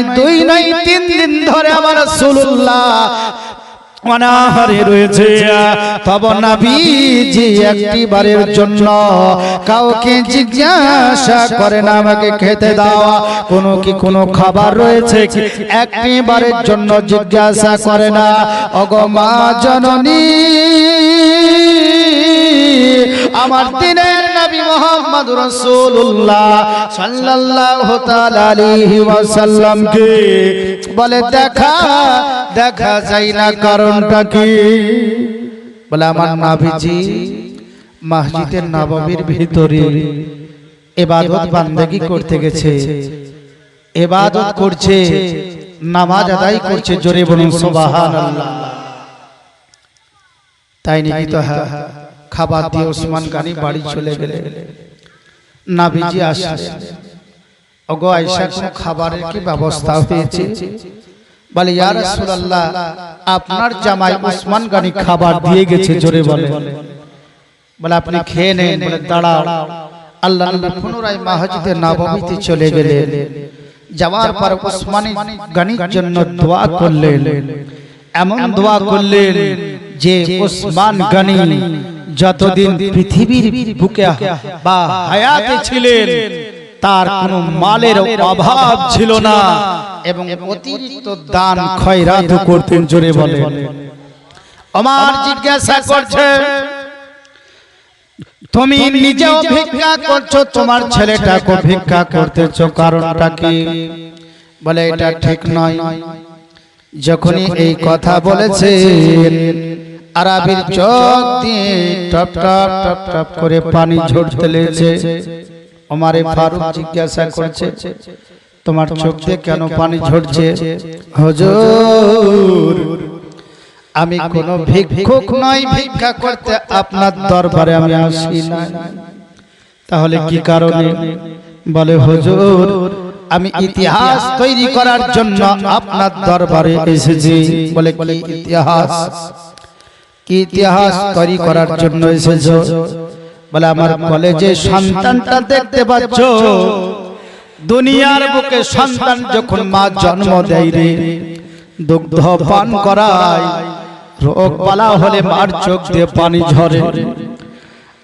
নয় দুই নয় তিন দিন ধরে আমার রাসূলুল্লাহ অনাহারে রয়েছে। তব একটি বারের জন্য কাউকে জিজ্ঞাসা করে না, আমাকে খেতে দাও। কোনো কি কোনো খাবার রয়েছে একটি বারের জন্য জিজ্ঞাসা করে না। জননী, আমার দিনের মোহাম্মদ রাসূলুল্লাহ সাল্লাল্লাহু তাআলা আলাইহি ওয়াসাল্লামকে বলে, দেখা দেখা যায় না কারণটা কি? বলে, আমার নবীজি মসজিদের নববীর ভিতরে ইবাদত বান্দেগি করতে গেছে, ইবাদত করছে, নামাজ আদায় করছে, জোরে বলুন সুবহানাল্লাহ। তাই নাকি তো হ্যাঁ। খাবার দিয়ে ওসমান গানি বাড়ি চলে গেলে নাবিজি আসলেন। ওগো আয়সা কোন খাবারের কি ব্যবস্থা হয়েছে? বলে ইয়া রাসূলুল্লাহ আপনার জামাই ওসমান গানি খাবার দিয়ে গেছে জোরে বলে। বলে। আপনি খেয়ে নেন বলে দাঁড়াও। আল্লাহ নবী পুনরায় মসজিদে নববীতে চলে গেলেন। যাওয়ার পর ওসমান গানির জন্য দোয়া করলেন। এমন দোয়া করলেন যে ওসমান গানি যতদিন পৃথিবীর বুকে বা হায়াতে ছিলেন তার কোনো মালের অভাব ছিল না এবং অতিরিক্ত দান খয়রাত করতেন জোরে বলে আমার জিজ্ঞাসা করছে তুমি নিজেও ভিক্ষা করছ তোমার ছেলেটাকে ভিক্ষা করতেছো কারণটা কি? বলে এটা ঠিক নয়। যখনই এই কথা বলেছে আরবির চোখ দিয়ে টপ টপ টপ টপ করে পানি ঝরতে লেগেছে ওমারে ফারুক জিজ্ঞাসা করছে তোমার চোখ দিয়ে কেন পানি ঝরছে? হুজুর আমি কোন ভিক্ষুক নই ভিক্ষা করতে আপনার দরবারে আমি আসি না তাহলে কি কারণে? বলে হুজুর আমি ইতিহাস তৈরি করার জন্য আপনার দরবারে এসেছি। বলে কি ইতিহাস? কি ইতিহাস তৈরি করার জন্য এসেছ? বলে, আমার কলেজে সন্তানটা দেখতে পাচ্ছ। দুনিয়ার বুকে সন্তান যখন মা জন্ম দেয় রে, দুগ্ধ পান করায়, রোগ বালা হলে মার চোখ দিয়ে পানি ঝরে।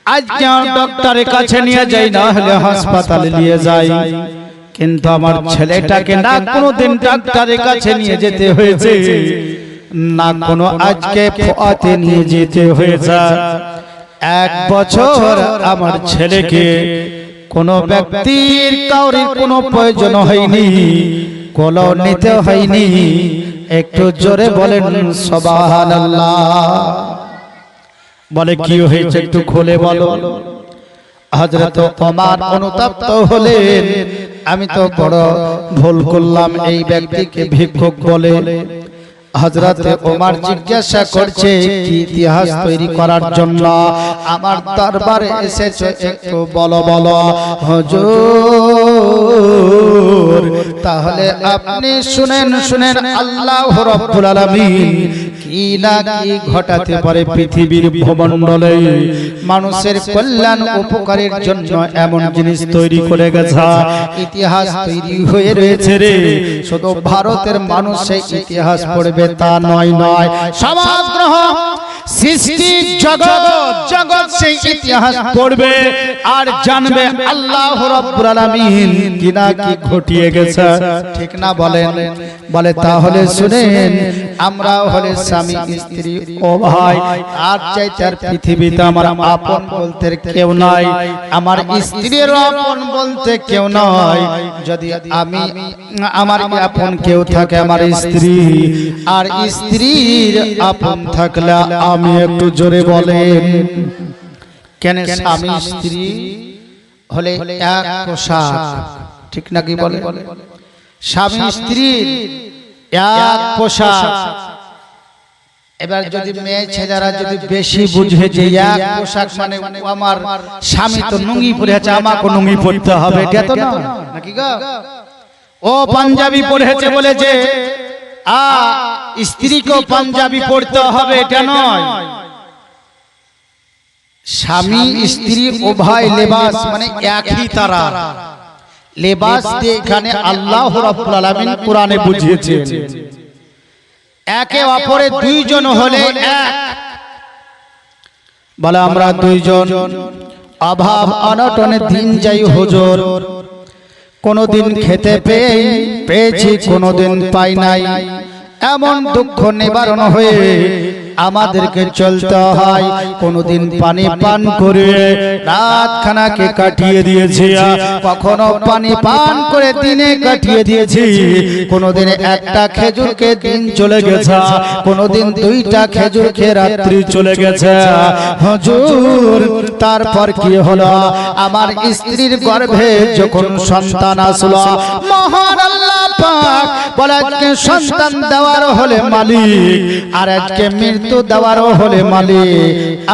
আজকে ডক্টরের কাছে নিয়ে যাই, না হলে হাসপাতালে নিয়ে যাই। কিন্তু আমার ছেলেটাকে না কোনোদিন ডাক্তারের কাছে নিয়ে যেতে হয়েছে। না কোনো আজকে ফোয়াতে নিয়ে যেতে হয়েছে। এক বছর আমার ছেলেকে কোন ব্যক্তির কাউরির কোনো প্রয়োজন হয়নি। কলও নিতে হয়নি। একটু জোরে বলেন সুবহানাল্লাহ। বলে কি হয়েছে একটু খুলে বলো। হযরত ওমর অনুতপ্ত হলেন। আমি তো বড় ভুল করলাম এই ব্যক্তিকে ভিক্ষুক বলে। হযরত ওমর জিজ্ঞাসা করছে কি ইতিহাস তৈরি করার জন্য? আমার দরবারে এসেছে একটু বলো বলো। হুজুর তাহলে আপনি শুনেন শুনেন আল্লাহ রাব্বুল আলামিন। কি না কি ঘটাতে পারে পৃথিবীর ভূমণ্ডলে মানুষের কল্যাণ উপকারের জন্য এমন জিনিস তৈরি করে গেছে। ইতিহাস তৈরি হয়ে রয়েছে রে। শুধু ভারতের মানুষ সেই ইতিহাস পড়বে তা নয় নয়। সমগ্র সৃষ্টি জগৎ জগৎ সেই ইতিহাস পড়বে আর জানবে আল্লাহ রাব্বুল আলামিন কি না কি ঘটিয়ে গেছে। ঠিক না বলেন বলে তাহলে শুনেন আমরা হলে স্বামী স্ত্রী ও ভাই। আর চাইতে আর পৃথিবীতে আমার আপন বলতে কেউ নাই। আমার স্ত্রীর আপন বলতে কেউ নয় যদি আমি আমার আপন কেউ থাকে আমার স্ত্রী। আর স্ত্রীর আপন থাকলে আমি একটু জোরে বলেন কেন স্বামী স্ত্রী হলে এক পোশাক? ঠিক নাকি বলে স্বামী স্ত্রীর এক পোশাক। এবার যদি মেয়ে ছেলেরা যদি বেশি বুঝে যে এক পোশাক মানে আমার স্বামী তো নুঙ্গি পরে আছে আমাকে নুঙ্গি পরতে হবে এটা তো না? নাকি গো? ও পাঞ্জাবি পরেছে বলে যে আ স্ত্রীকেও পাঞ্জাবি পরতে হবে এটা নয়। স্বামী স্ত্রী উভয় লেবাস মানে একই তারা। লেবাস দিয়ে এখানে আল্লাহ রাব্বুল আলামিন কোরআনে বুঝিয়েছেন। একে অপরে দুইজন হলে এক। বলে আমরা দুইজন। অভাব অনটনে দিন যাই হুজুর। কোনোদিন খেতে পেয়ে পেয়েছি কোনোদিন পাই নাই। এমন দুঃখ নিবারণ হয়ে আমাদেরকে চলতে হয়। কোনোদিন পানি পান করে রাত খানাকে কাটিয়ে দিয়েছি। কখনো পানি পান করে দিনে কাটিয়ে দিয়েছি। কোনোদিন একটা খেজুরকে দিন চলে গেছে। কোনোদিন দুইটা খেজুর খেয়ে রাত্রি চলে গেছে। হুজুর তারপর কি হলো? আমার স্ত্রীর গর্ভে যখন সন্তান আসলো মহান আল্লাহ পাক বলে আজকে সন্তান দেওয়ার হলে মালিক আর আজকে মৃত্যু দেওয়ার হলে মালিক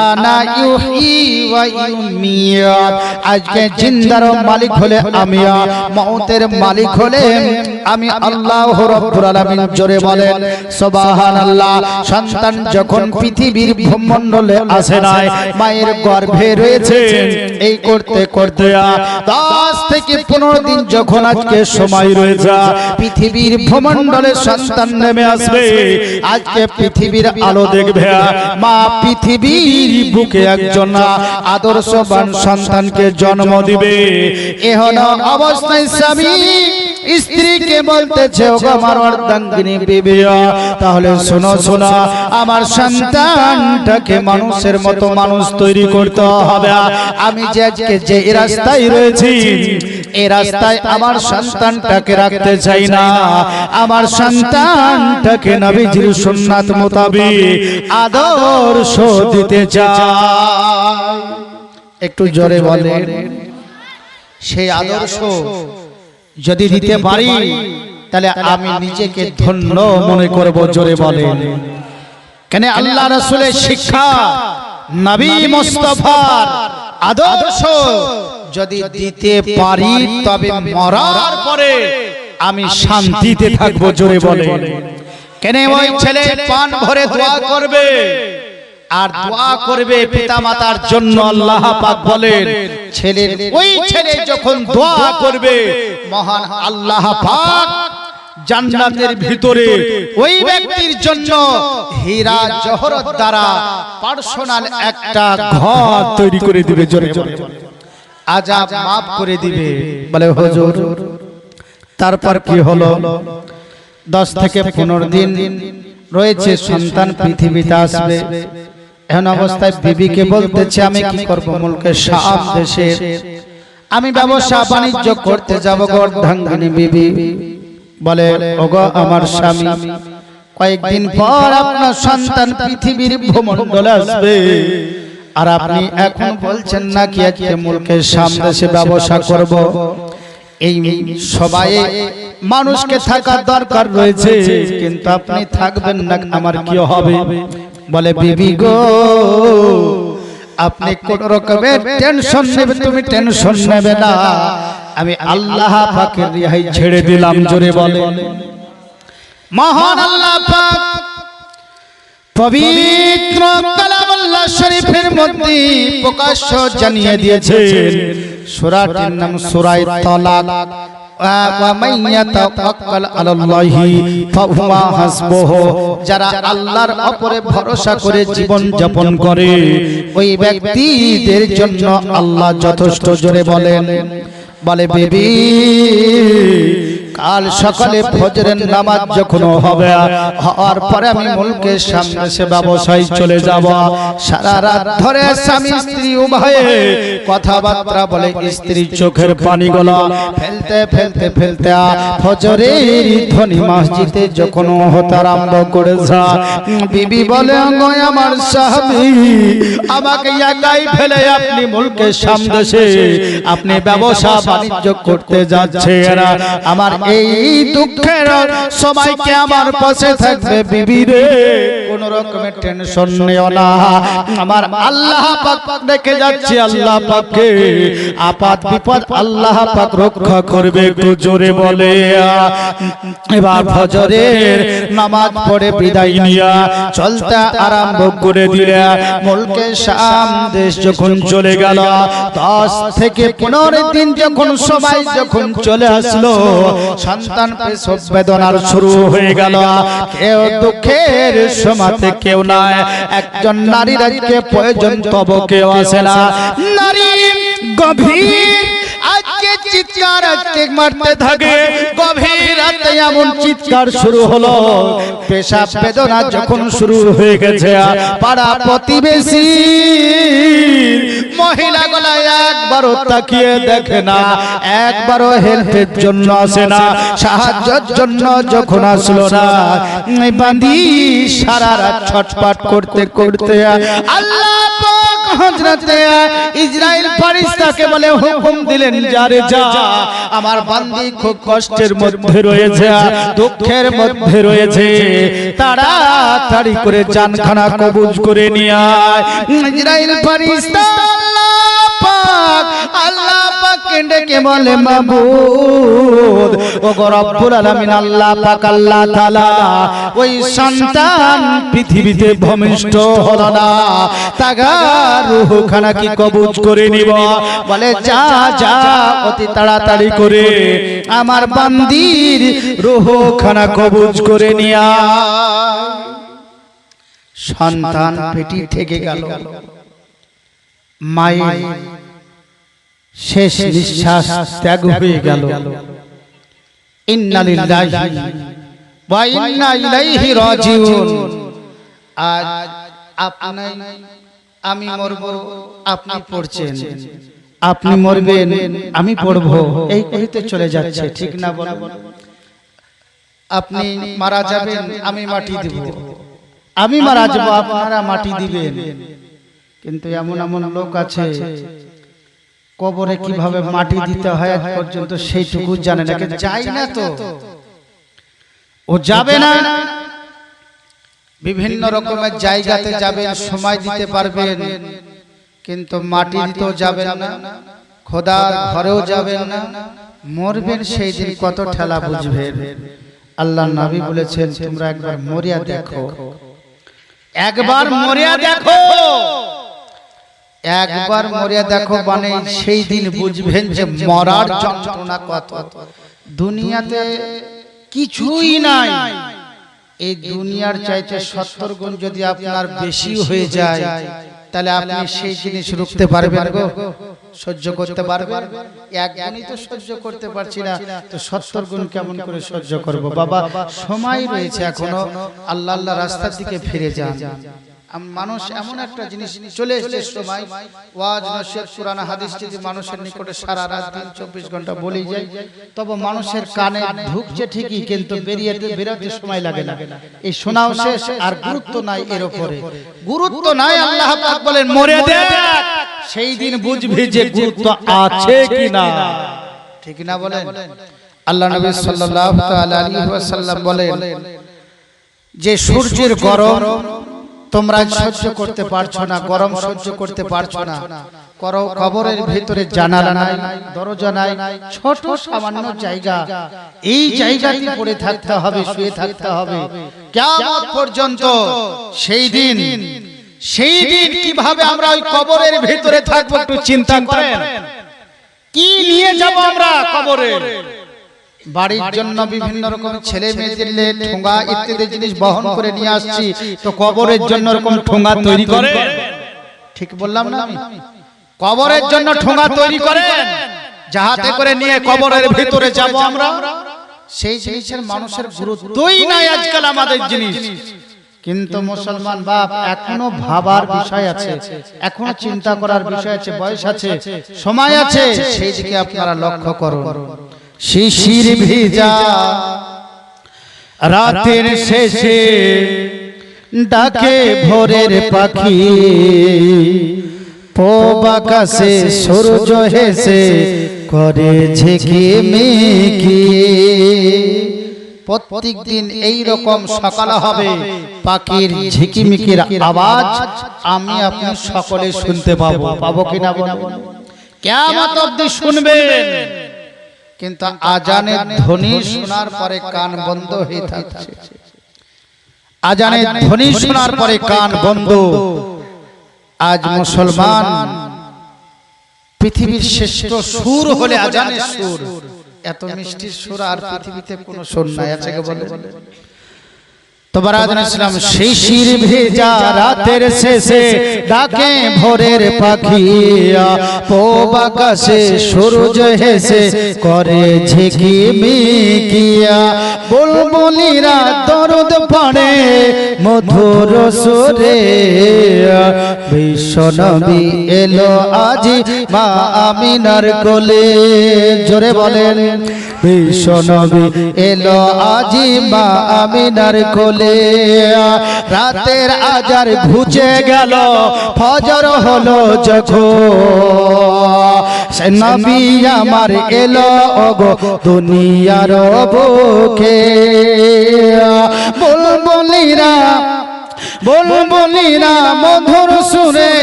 আনা ইউহি ওয়া ইউমিয়াত। আজকে জিন্দার মালিক হলে আমি মউতের মালিক হলে আমি আল্লাহ রাব্বুল আলামিন জোরে বলেন সুবহানাল্লাহ। সন্তান যখন পৃথিবীর ভূমণ্ডলে আসে নাই মায়ের গর্ভে রয়েছে। এই করতে করতে দশ থেকে পনেরো দিন যখন আজকে সময় রয়েছে পৃথিবীর ভূমণ্ডলে সন্তান নেমে আসবে। আজকে পৃথিবীর আলো দেখবে মা পৃথিবীর বুকে একজন আদর্শবান সন্তানকে জন্ম দিবে। এহন অবস্থায় স্বামী। স্ত্রীকে বলতেছে ও আমার অর্ধাঙ্গিনী বিবি তাহলে শোনো শোনো, আমার সন্তানটাকে মানুষের মতো মানুষ তৈরি করতে হবে। আমি যে আজকে যে রাস্তায় রয়েছি এই রাস্তায় আমার সন্তানটাকে রাখতে চাই না। আমার সন্তানটাকে নবীজির সুন্নাত মোতাবিক আদর্শ দিতে চাই। একটু জোরে বলেন, সেই আদর্শ যদি দিতে পারি তাহলে আমি নিজেকে ধন্য মনে করব জোরে বলেন। কেন আল্লাহ রসুলের শিক্ষা? নবী মোস্তফার আদর্শ। যদি দিতে পারি তবে মরার পরে আমি শান্তিতে থাকব জোরে বলে কেন ওই ছেলে পান ভরে দোয়া করবে? আর দোয়া করবে পিতা মাতার জন্য আল্লাহ পাক বলেন ছেলের ওই ছেলে যখন দোয়া করবে মহান আল্লাহ পাক জান্নাতের ভিতরে ওই ব্যক্তির জন্য হীরা জহরত দ্বারা পার্সোনাল একটা ঘর তৈরি করে দিবে জোরে জোরে আজাব মাফ করে দিবে। বলে হুজুর তারপর কি হলো? দশ থেকে পনেরো দিন রয়েছে সন্তান পৃথিবীতে আসবে। এখন অবস্থায় বিবিকে বলতেছে আমি কি করব মুলকে সাপ দেশে আমি ব্যবসা বাণিজ্য করতে যাব গর্ধাঙ্গিনী বিবি। বলে ওগো আমার স্বামী কয়েকদিন পর আপনার সন্তান পৃথিবীর ভূমণ্ডলে আসবে। আর আপনি এখন বলছেন না কি আজকে মুলকে সামনে সে ব্যবসা করব? এই সবাই মানুষকে থাকার দরকার রয়েছে। কিন্তু আপনি থাকবেন না আমার কি হবে? বলে বিবি গো আপনি কোন রকমের টেনশন নেবে তুমি টেনশন নেবে না। আমি আল্লাহ পাকের রিহাই ছেড়ে দিলাম জোরে বলে। মহান আল্লাহ পাক পবিত্র কালামুল্লাহ শরীফের মধ্যে প্রকাশ্য জানিয়ে দিয়েছেন। সূরাটির নাম সূরায়ে তালাক। যারা আল্লাহর অপরে ভরসা করে জীবন যাপন করে, ওই ব্যক্তিদের জন্য আল্লাহ যথেষ্ট জোরে বলেন। বলে, বেবি কাল সকালে ফজরের নামাজ যখন হবে হওয়ার পরে আমি মুলকের সামনে সে ব্যবসায় চলে যাব। সারা রাত ধরে স্বামী স্ত্রী উভয়ে কথাবার্তা বলে স্ত্রী চোখের পানিগুলো ফেলতে ফেলতে ফেলতে ফজরের ধ্বনি মসজিদে যখন হতে আরম্ভ করেছে। বিবি বলে আমার স্বামী আমাকে একাই ফেলে আপনি মুলকের সামনে সে। আপনি ব্যবসা বাণিজ্য করতে যাচ্ছেন আমার এই দুঃখের সবাইকে আমার পাশে থাকবে বিবি রে। কোন রকমের টেনশন নিও না। আমার আল্লাহ পাক দেখে যাচ্ছে আল্লাহ পাককে। আপাত বিপদ আল্লাহ পাক রক্ষা করবে একটু জোরে বলে। এবার ফজরের নামাজ পড়ে বিদায় নিয়া চলতে আরম্ভ করে দিলে মুলকে শাম দেশ যখন চলে গেল দশ থেকে পনেরো দিন যখন সবাই যখন চলে আসলো সন্তান প্রসব বেদনার শুরু হয়ে গেল। কেউ দুঃখের সমাতে কেউ নাই। একজন নারীর আজকে প্রয়োজন তব কেউ আসে না। নারী গভীর আজকে চিৎকার আজকে মারতে থাকে। গভীর রাতে এমন চিৎকার শুরু হলো। পেশাব বেদনা যখন শুরু হয়ে গেছে পাড়া প্রতিবেশী মহিলা গলায় একবারও তাকিয়ে দেখে না। একবারও হেল্পের জন্য আসে না। সাহায্যের জন্য যখন আসলো না। বান্দি সারা রাত ছটপট করতে করতে আল্লাহ হযরতে ইসরাইল ফেরেশতাকে বলে হুকুম দিলেন, যারে যা, আমার বান্দি খুব কষ্টের মধ্যে রয়েছে, দুঃখের মধ্যে রয়েছে। তাড়াতাড়ি করে জানখানা কবুজ করে নিয়ে আয়। ইসরাইল আল্লাহ পাককে ডেকে বলে, মাবুদ ও রব্বুল আলামিন, আল্লাহ পাক, আল্লাহ তাআলা ওই সন্তান পৃথিবীতে ভূমিষ্ঠ হলো না। তাগা রূহখানা কি কবজ করে নিব? বলে, যা যা, অতি তাড়াতাড়ি করে আমার বান্দির রূহখানা কবুজ করে নিয়া সন্তান পেটি থেকে গেল। মায়ের শেষ নিঃশ্বাস ত্যাগ হয়ে গেল। আমি মরব আপনি পড়ছেন। আপনি মরবেন আমি পড়ব। এই কইতে চলে যাচ্ছে ঠিক না বল? আপনি মারা যাবেন আমি মাটি দিব। আমি মারা যাব আপনারা মাটি দিবেন। কিন্তু এমন এমন লোক আছে কবরে কীভাবে মাটি দিতে হয় পর্যন্ত সেইটুকু জানে না যাই না তো। ও যাবে না। বিভিন্ন রকমের জায়গাতে যাবেন সময় দিতে পারবেন কিন্তু মাটি দিতেও যাবেন না। খোদার ঘরেও যাবেন না। মরবেন সেই দিন কত ঠেলা বুঝবেন। আল্লাহ নবী বলেছেন তোমরা একবার মরিয়া দেখো। একবার মরিয়া দেখো। একবার মরিয়া দেখো মানে সেই দিন বুঝবেন যে মরার যন্ত্রণা কত। দুনিয়াতে কিছুই নাই। এই দুনিয়ার চাইতে সত্তর গুণ যদি আপনার বেশি হয়ে যায়, তাহলে আপনি সেই জিনিস রুখতে পারবেন গো। সহ্য করতে পারবেন? এক গুণই তো সহ্য করতে পারছি না। তো সত্তর গুণ কেমন করে সহ্য করব? বাবা, সময় রয়েছে এখনও। আল্লাহ আল্লাহ রাস্তার দিকে ফিরে যান। মানুষ এমন একটা জিনিস চলে এসেছে সময় ওয়াজ নসিহত কোরআন হাদিস যদি মানুষের নিকটে সারা রাত দিন চব্বিশ ঘণ্টা বলি যায় তবে মানুষের কানে ঢুকছে ঠিকই কিন্তু বেরিয়ে বেরোতে সময় লাগে না। এই শোনাও শেষ আর গুরুত্ব নাই এর উপরে গুরুত্ব নাই আল্লাহ পাক বলেন মরে দেখ সেই দিন বুঝবি যে গুরুত্ব আছে কি না ঠিক না বলেন? আল্লাহ নবী সাল্লাল্লাহু তাআলা আলাইহি ওয়াসাল্লাম বলেন যে সূর্যের গরম তোমরা সহ্য করতে পারছ না গরম সহ্য করতে পারছ না। করো কবরের ভিতরে জানালা নাই দরজা নাই ছোট সামান্য জায়গা। এই জায়গাতে পড়ে থাকতে হবে শুয়ে থাকতে হবে। কিয়ামত পর্যন্ত সেই দিন সেই দিন কীভাবে আমরা ওই কবরের ভিতরে থাকব একটু চিন্তা করেন। কি নিয়ে যাব আমরা কবরে? বাড়ির জন্য বিভিন্ন রকম ছেলে মেয়েদের ঠোঙা ইত্যাদি জিনিস বহন করে নিয়ে আসছি, তো কবরের জন্য এরকম ঠোঙা তৈরি করে। ঠিক বললাম না আমি? কবরের জন্য ঠোঙা তৈরি করে যাহাতে করে নিয়ে কবরের ভিতরে যাব আমরা। সেই জিনিসের মানুষের গুরুত্বই নাই আজকাল আমাদের জিনিস। কিন্তু মুসলমান বাপ, এখনও ভাবার বিষয় আছে, এখনও চিন্তা করার বিষয় আছে, বয়স আছে, সময় আছে, সেই দিকে আপনারা লক্ষ্য করুন। শিশির ভিজা রাতের শেষে ডাকে ভোরের পাখি। পোবাকাশে সূর্য হেসে করে ঝেঁকে মেঘে। প্রত্যেক দিন এই রকম সকাল হবে। পাখির ঝিকিমিকির আওয়াজ আমি আপনি সকলে শুনতে পাবো। পাবো কিনা কেমন অব্দি শুনবেন। কিন্তু আজানের ধ্বনি শোনার পরে কান বন্ধ হয়ে থাকছে আজানের ধ্বনি শোনার পরে কান বন্ধ। আজ মুসলমান পৃথিবীর শ্রেষ্ঠ সুর হলে আজানের সুর। এত মিষ্টি সুর আর পৃথিবীতে কোনো সুর নাই আছে কে বলে তো বারাদান ইসলাম শিশির ভেজা রাতের শেষে ডাকে ভোরের পাখিয়া। পোবাকাশে সূরজ হেসে করে ঝিকি মিকিয়া বুলবুলিরা দরদ পড়ে মধুর সুরে। বিশ্বনবী এলো আজি মা আমিনার কোলে। জোরে বলেন বিশ্বনবী এলো আজি মা আমিনার কোলে। রাতের আজার ঘুচে গেল, ফজর হলো যখন। সে নবী আমার এলো অগো দুনিয়ার বুকে। বুলবুলিরা বুলবুলিরা মধুর সুরে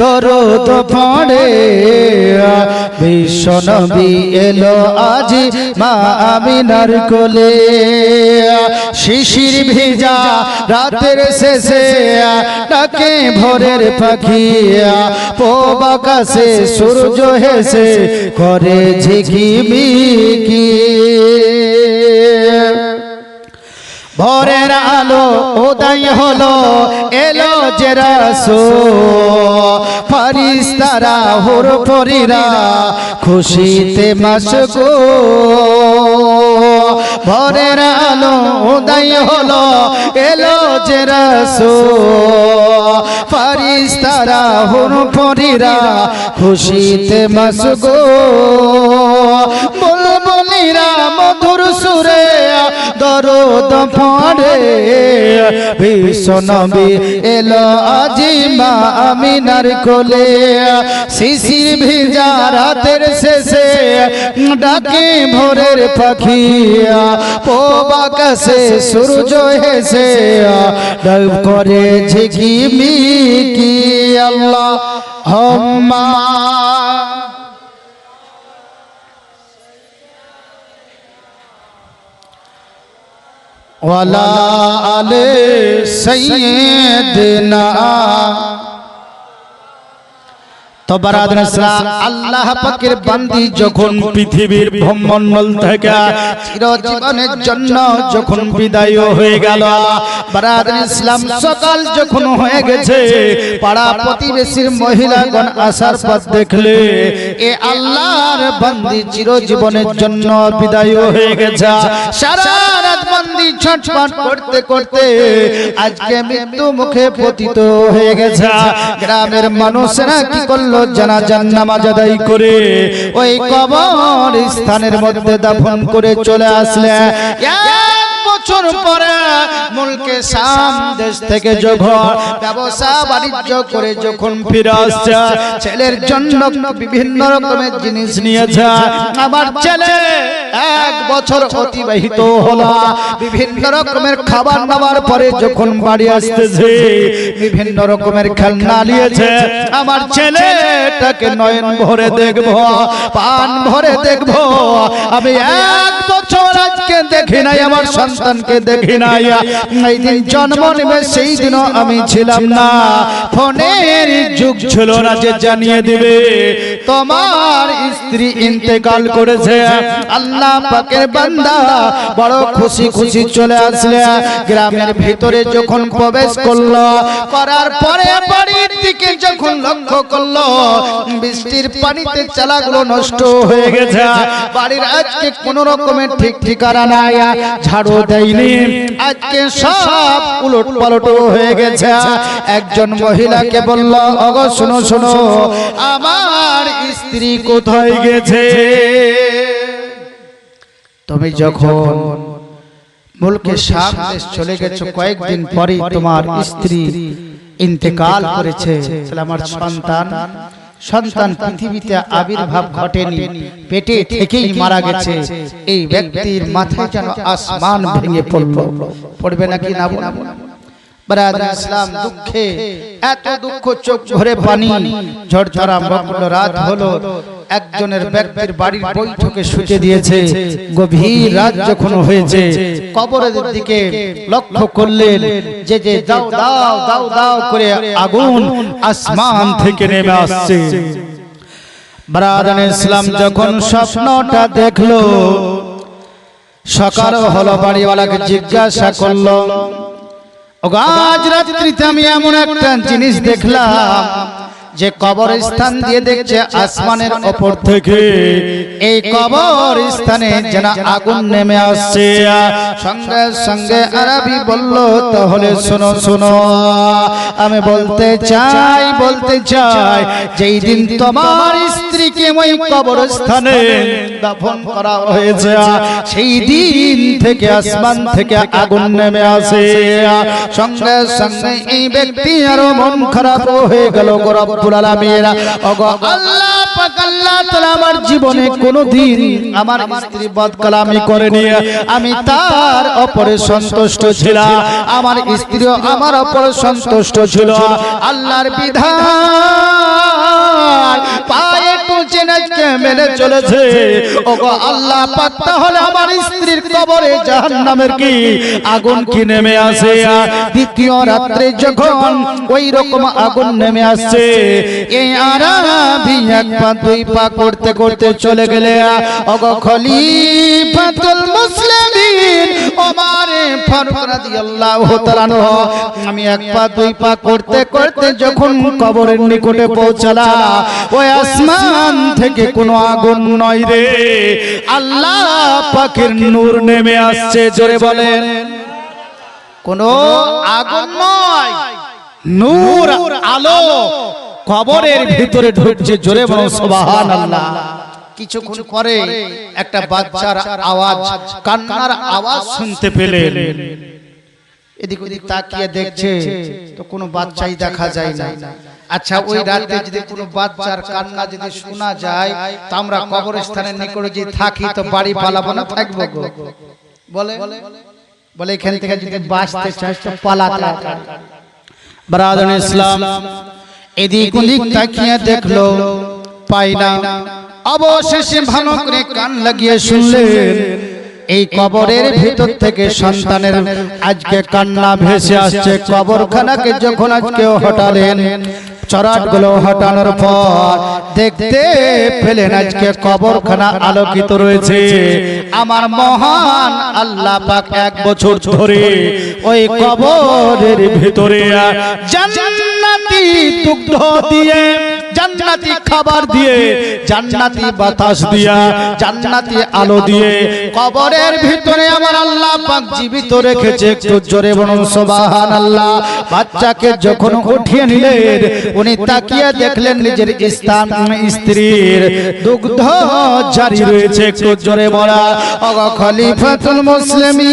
দরদ পড়ে বিশ্বনবী এলো আজি মা আমিনার কোলে। শিশির ভেজা রাতের শেষে ডাকে ভোরের পাখি। পোবাকাশে সূর্য হেসে করে ঝিকিমিকি। ভোরের আলো উদয় হলো, এলো যে রাসো ফারিস্তারা হুর পরিরা খুশিতে মাসগো ভোরের আলো উদয় হলো, এলো যে রাসো ফারিস্তারা হুর পরিরা খুশিতে মাসগো বুলবুলিরা মধুর সুরে দরদ পড়ে বিশ্বনবী এলো আজি মা আমিনার কোলে। শিশির ভিজা রাতের শেষে ডাকে ভোরের পাখি। পোবাকাশে সূর্য হেসে ডাব করে ঝিকিমিকি আল্লাহ হম্মা। ওয়ালা আলে সৈয়দনা তো বারাদান আল্লাহ পাকের বান্দি যখন পৃথিবীর ভ্রমণ্ডল থেকে চিরজীবনের জন্য যখন বিদায় হয়ে গেল বারাদান ইসলাম সকাল যখন হয়ে গেছে, পাড়া প্রতিবেশীর মহিলাগণ আসার পর দেখলে, এ আল্লাহর বান্দি চিরজীবনের জন্য বিদায় হয়ে গেছে। সারা বান্দি ছটফট করতে করতে আজকে মৃত্যু মুখে পতিত হয়ে গেছে। গ্রামের মানুষেরা কি করল? জানাজান নামাজ আদায় করে ওই কবর স্থানের মধ্যে দাফন করে চলে আসলে। এক বছর পরে মুলকে শাম দেশ থেকে যখন ব্যবসা বাণিজ্য করে যখন ফিরে আসছে, ছেলের জন্য বিভিন্ন রকমের জিনিস নিয়েছে। আমার ছেলে এক বছর অতিবাহিত হলো। বিভিন্ন রকমের খাবার নেওয়ার পরে যখন বাড়ি আসতেছে, বিভিন্ন রকমের খেলনা নিয়েছে। আমার ছেলেটাকে নয়ন ভরে দেখব, পান ভরে দেখব। আমি এক বছর আজকে দেখি নাই আমার সন্তানকে দেখি নাই এই দিন জন্ম নেবে, সেই দিনও আমি ছিলাম না। ফোনের যুগ ছিল না যে জানিয়ে দিবে। তোমার স্ত্রী ইন্তেকাল করেছে। আল্লাহ পাকের বান্দা বড় খুশি খুশি চলে আসলে। গ্রামের ভিতরে যখন প্রবেশ করল, করার পরে বাড়ির দিকে যখন লক্ষ্য করল, বৃষ্টির পানিতে চালাগুলো নষ্ট হয়ে গেছে। বাড়ির আজকে কোন রকমের ঠিক ঠিকানা নাই। ঝাড়ু দেয়নি আজকে সব উলট পালট হয়ে গেছে। একজন মহিলাকে বলল অগ শোনো শোনো, আমার স্ত্রী কোথায় গেছে? তুমি যখন মুলকে শাম দেশ চলে গেছো, কয়েকদিন পরে তোমার স্ত্রী ইন্তেকাল করেছে আমার সন্তান সন্তান পৃথিবীতে আবির্ভাব ঘটেনি। পেটে থেকেই মারা গেছে। এই ব্যক্তির মাথায় যেন আসমান ভেঙে পড়ল। পড়বে নাকি না? ব্রাদার ইসলাম দুঃখে, এত দুঃখ চোখ ভরে পানি ঝড়ঝড়া মগ্ন রাত হলো। একজনের ব্যক্তির বাড়ির বৈঠকে শুতে দিয়েছে, গভীর রাত যখন হয়েছে, কবরের দিকে লক্ষ্য করলেন, যে যে দাও দাও দাও দাও করে আগুন আসমান থেকে নেমে আসছে। ব্রাদার ইসলাম যখন স্বপ্নটা দেখল, সকাল হলো বাড়িওয়ালাকে জিজ্ঞাসা করল আজ রাত্রিতে আমি এমন একটা জিনিস দেখলাম, যে কবরস্থান দিয়ে দেখছে আসমানের ওপর থেকে। এই কবর স্থানে যেন আগুন নেমে আসছে। সঙ্গে সঙ্গে আরবি বলল, তাহলে শোনো শোনো, আমি বলতে চাই বলতে চাই, যেই দিন তোমার স্ত্রীকে ওই কবরস্থানে দাফন করা হয়েছে। সেই দিন থেকে আসমান থেকে আগুন নেমে আসে। সঙ্গে সঙ্গে এই ব্যক্তি আরও মন খারাপ হয়ে গেল রব্বুল আলামিন। ওগো আল্লাহ পাক আল্লাহ তাআলা আমার জীবনে কোনোদিন আমার স্ত্রী বদকালামি করেনি। আমি তার উপরে সন্তুষ্ট ছিলাম। আমার স্ত্রীও আমার উপরে সন্তুষ্ট ছিল। আল্লাহর বিধান পায়ে টুলছে নাচকে মেনে চলেছে। ওগো আল্লাহ আমার স্ত্রীর কবরে জাহান্নামের কি আগুন কি নেমে আসে? দ্বিতীয় যখন ওই রকম আগুন নেমে আসছে আরাবি এক পা, দুই পা করতে করতে চলে গেলে, ওগো খলিফাতুল মুসলিমিন ওমারে ফারুক রাদিয়াল্লাহু তাআলা আমি এক পা, দুই পা করতে করতে যখন কবরের নিকটে পৌঁছালাম, ওই আসমান থেকে কোনো আগুন নয় রে। আল্লাহ পাকের নূর নেমে আসছে, জোরে বলেন। কোনো আগুন নয়। নূর, আলো কবরের ভিতরে ঢুকছে, জোরে বলো সুবহানাল্লাহ। কিছুক্ষণ পরে একটা বাচ্চার আওয়াজ, কান্নার আওয়াজ শুনতে পেলেন। এদিক ওদিক তাকিয়ে দেখছে, তো কোনো বাচ্চাই দেখা যায় না। আচ্ছা ওই রাতে যদি কোনো বাচ্চার কান্না যদি শোনা যায় তো আমরা কবরস্থানের নিকটে যদি থাকি তো বাড়ি পালাবো না থাকব গো। বলে? বলে? এখান থেকে যদি বাঁচতে চাস তো পালাতে। হবে। ব্রাদার ইসলাম এদিক ওদিক তাকিয়ে দেখল পাই না অবশেষে ভালো করে কান লাগিয়ে শুনলেন। এই কবরের ভিতর থেকে সন্তানের আজকে কান্না ভেসে আসছে। কবরখানাকে যখন আজকে হটালেন চরাটগুলো হটানোর পর দেখতে পেলেন আজকে কবরখানা আলোকিত রয়েছে। আমার মহান আল্লাহ পাক এক বছর ধরে ওই কবরের ভিতরে জান্নাতি দুগ্ধ দিয়ে জান্নাতি খাবার দিয়ে জান্নাতি বাতাস দিয়া জান্নাতি আলো দিয়ে কবরের ভিতরে আমার আল্লাহ পাক জীবিত রেখেছে একটু জোরে বলুন সুবহানাল্লাহ। বাচ্চাকে যখন উঠিয়ে নিলেন উনি তাকিয়ে দেখলেন নিজের স্থান স্ত্রীর। দুগ্ধ জারি রয়েছে একটু জোরে বলা। অগ খলিফাতুল মুসলিমিন।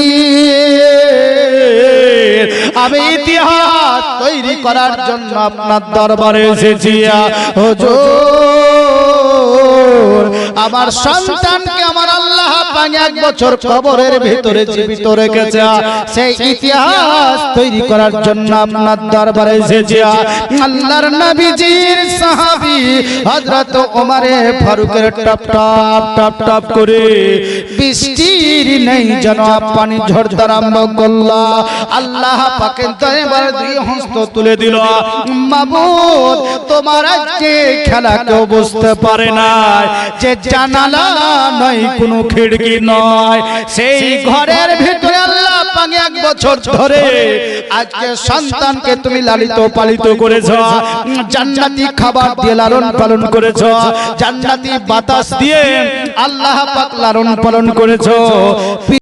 আমি ইতিহাস তৈরি করার জন্য আপনার দরবারে এসেছি। হুজুর। আমার সন্তানকে আমার আল্লাহ পাক এক বছর কবরের ভিতরে জীবিত রেখেছে। সেই ইতিহাস তৈরি করার জন্য আপনার দরবারে এসেছি। আল্লাহর নবীজির সাহাবী হযরত ওমরে ফারুকের টপ টপ টপ টপ করে বৃষ্টির নেই যেন পানি ঝরতে আরম্ভ করল। আল্লাহ পাকের দরবারে দুই হস্ত তুলে দিল। মাবুদ তোমার আজকে খেলা কেউ বুঝতে পারে না আল্লাহ তুমি লালিত পালিত করেছ। জান্নাতি খাবার দিয়ে লালন পালন করেছ। জান্নাতি বাতাস দিয়ে আল্লাহ পাক লালন পালন করেছ।